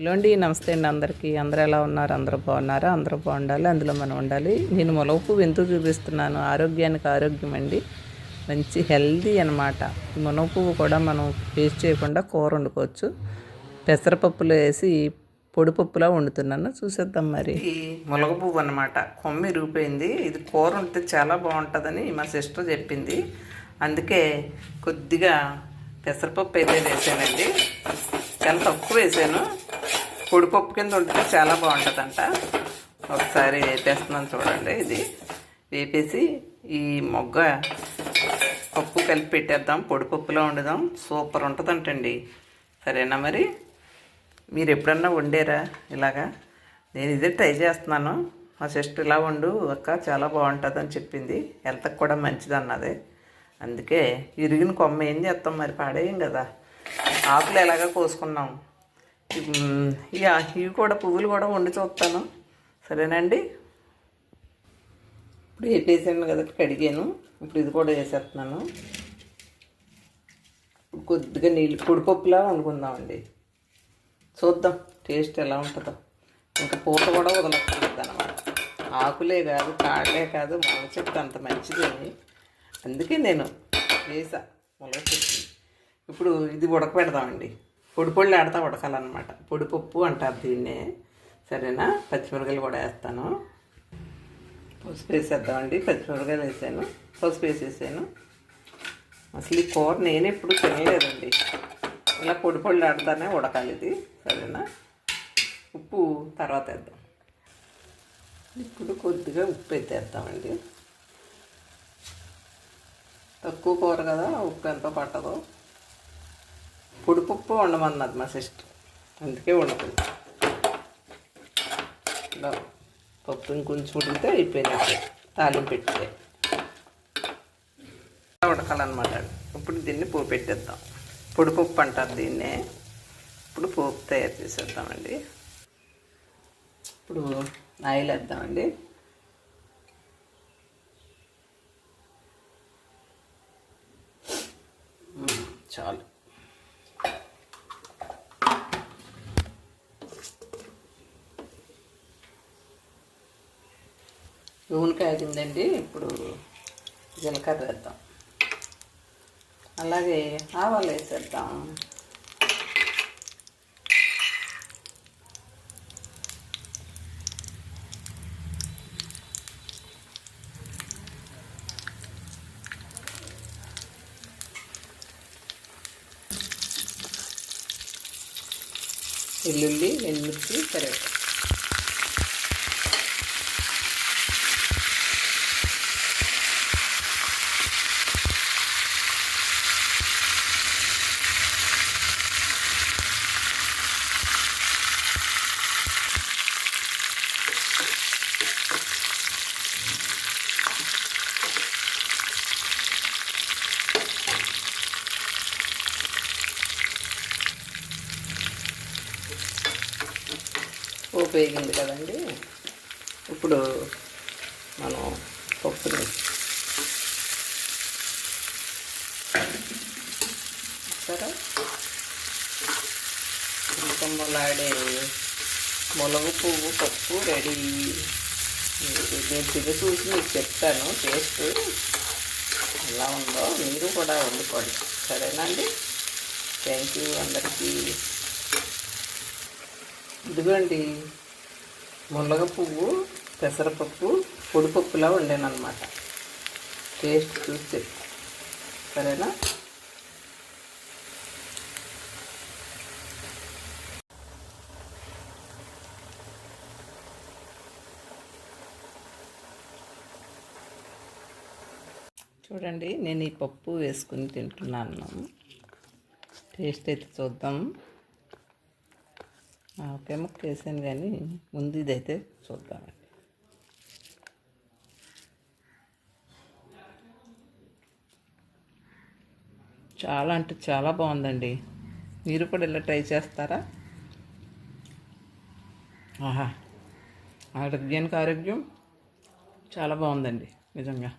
హలోండి నమస్తే అండి అందరికీ. అందరూ ఎలా ఉన్నారు? అందరూ బాగున్నారా? అందరూ బాగుండాలి. అందులో మనం ఉండాలి. నేను మొలపు పువ్వు చూపిస్తున్నాను. ఆరోగ్యానికి ఆరోగ్యం అండి. మంచి హెల్దీ అనమాట ఈ పువ్వు కూడా మనం వేస్ట్ చేయకుండా కూర వండుకోవచ్చు. పెసరపప్పులో వేసి పొడిపప్పులా వండుతున్నాను. చూసేద్దాం మరి. ములగ పువ్వు అనమాట కొమ్మి రూపోయింది ఇది కూర వండితే చాలా బాగుంటుందని మా సిస్టర్ చెప్పింది. అందుకే కొద్దిగా పెసరపప్పు అయితే వేసానండి. చాలా తక్కువ వేసాను. పొడిపప్పు కింద ఉంటే చాలా బాగుంటుందంట. ఒకసారి వేపేస్తున్నాను చూడండి ఇది. వేపేసి ఈ మొగ్గ పప్పు కలిపి పెట్టేద్దాం. పొడిపప్పులో వండుదాం. సూపర్ ఉంటుందంటండి. సరేనా మరి? మీరు ఎప్పుడన్నా వండారా ఇలాగా? నేను ఇదే ట్రై చేస్తున్నాను. మా సిస్టర్ ఇలా వండు. అక్క చాలా బాగుంటుంది అని చెప్పింది. హెల్త్కి కూడా మంచిది అన్నది అందుకే ఇరిగిన కొమ్మ ఏం చేస్తాం మరి? పాడేయం కదా. ఆకులు ఎలాగ కోసుకున్నాం? ఇక ఇవి కూడా పువ్వులు కూడా వండి చూస్తాను. సరేనండి? ఇప్పుడు వేపేసాను కదా కడిగాను. ఇప్పుడు ఇది కూడా వేసేస్తున్నాను. ఇప్పుడు కొద్దిగా నీళ్ళు పొడిపప్పులా వండుకుందామండి. చూద్దాం టేస్ట్ ఎలా ఉంటుందో. ఇంకా పూత కూడా వదలక్కర్లేదు అనమాట ఆకులే కాదు కాడలే కాదు మునగ చెట్టు అంత మంచిది అందుకే నేను వేసా మునగ చెట్టు. ఇప్పుడు ఇది ఉడకపెడదామండి పొడి పొళ్ళు ఆడతా ఉడకాలన్నమాట. పొడిపప్పు అంటారు దీన్నే. సరేనా? పచ్చిమిరకాయలు కూడా వేస్తాను. పసుపు వేసేద్దామండి. పచ్చిమిరకాయలు వేసాను. పసుపు వేసేసాను. అసలు ఈ కూర నేను ఎప్పుడు తినలేదండి. ఇలా పొడి పొళ్ళు ఆడతానే ఉడకాలి ఇది. సరేనా? ఉప్పు తర్వాత వేద్దాం. ఇప్పుడు కొద్దిగా ఉప్పు ఎత్తేద్దామండి. తక్కువ కూర కదా ఉప్పు ఎంత పట్టదో. పొడిపప్పు వండమన్నది మా సిస్టర్. అందుకే వండుతుంది పప్పు ఇంకొంచెం ఉడికితే అయిపోయినట్టే తాలింపు పెట్టే ఉడకాలన్నమాట ఇప్పుడు దీన్ని పోపు పెట్టేద్దాం. పొడిపప్పు అంటారు దీన్నే. ఇప్పుడు పోపు తయారు చేసేద్దామండి. ఇప్పుడు ఆయిల్ వేద్దామండి చాలు. నూనె కాగిందండి ఇప్పుడు జీలకర్ర వేద్దాం. అలాగే ఆవాలు వేసేద్దాం. వెల్లుల్లి ఎండుమిర్చి కరివేపాకు పోపు వేగింది కదండి. ఇప్పుడు మనం పప్పుని సరే గుమ్మలాడే మొలగు పువ్వు పప్పు రెడీ. నేను తిరిగి చూసి మీకు చెప్తాను. టేస్ట్ ఎలా ఉందో మీరు కూడా వండుకోండి సరేనండి థ్యాంక్ యూ అందరికీ. ఇదిగోండి మునగ పువ్వు పెసరపప్పు పొడిపప్పులా వండానమాట టేస్ట్ చూసి సరేనా? చూడండి నేను ఈ పప్పు వేసుకుని తింటున్నాను. టేస్ట్ అయితే చూద్దాం. ఆవకాయ ముక్క వేసాను కానీ ముందు ఇదైతే చూద్దామండి చాలా అంటే చాలా బాగుందండి. మీరు కూడా ఇలా ట్రై చేస్తారా? ఆహా. ఆరోగ్యానికి ఆరోగ్యం చాలా బాగుందండి నిజంగా.